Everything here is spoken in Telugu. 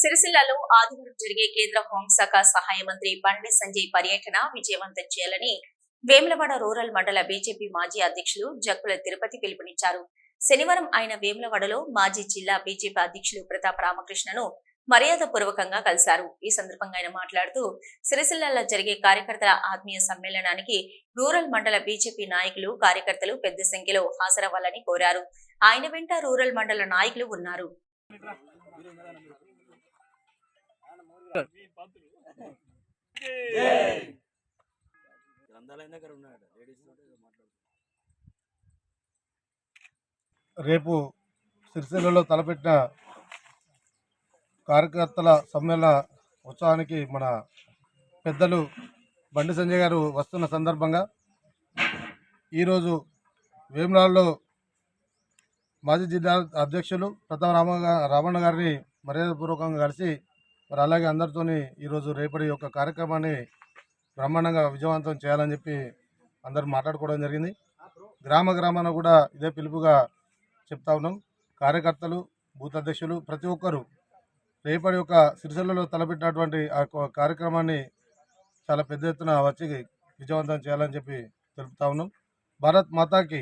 సిరిసిల్లలో ఆదివారం జరిగే కేంద్ర హోంశాఖ సహాయ మంత్రి బండి సంజయ్ పర్యటన విజయవంతం చేయాలని వేములవాడ రూరల్ మండల బీజేపీ మాజీ అధ్యక్షులు జక్కుల తిరుపతి పిలుపునిచ్చారు. శనివారం ఆయన వేములవాడలో మాజీ జిల్లా బీజేపీ అధ్యక్షులు ప్రతాప్ రామకృష్ణను మర్యాద పూర్వకంగా కలిశారు. ఈ సందర్భంగా ఆయన మాట్లాడుతూ సిరిసిల్లలో జరిగే కార్యకర్తల ఆత్మీయ సమ్మేళనానికి రూరల్ మండల బీజేపీ నాయకులు కార్యకర్తలు పెద్ద సంఖ్యలో హాజరవ్వాలని కోరారు. ఆయన వెంట రూరల్ మండల నాయకులు ఉన్నారు. రేపు సిరిసిల్లలో తలపెట్టిన కార్యకర్తల సమ్మేళన ఉత్సవానికి మన పెద్దలు బండి సంజయ్ గారు వస్తున్న సందర్భంగా ఈరోజు వేములాడలో మాజీ జిల్లా అధ్యక్షులు ప్రతాప్ రామ రామన్న గారిని మర్యాదపూర్వకంగా కలిసి మరి అలాగే అందరితోని ఈరోజు రేపటి యొక్క కార్యక్రమాన్ని బ్రహ్మాండంగా విజయవంతం చేయాలని చెప్పి అందరూ మాట్లాడుకోవడం జరిగింది. గ్రామ గ్రామాన కూడా ఇదే పిలుపుగా చెప్తా ఉన్నాం. కార్యకర్తలు బూత్ అధ్యక్షులు ప్రతి ఒక్కరూ రేపటి యొక్క సిరిసిల్లలో తలపెట్టినటువంటి ఆ యొక్క కార్యక్రమాన్ని చాలా పెద్ద ఎత్తున వచ్చి విజయవంతం చేయాలని చెప్పి తెలుపుతా ఉన్నాం. భారత్ మాతాకి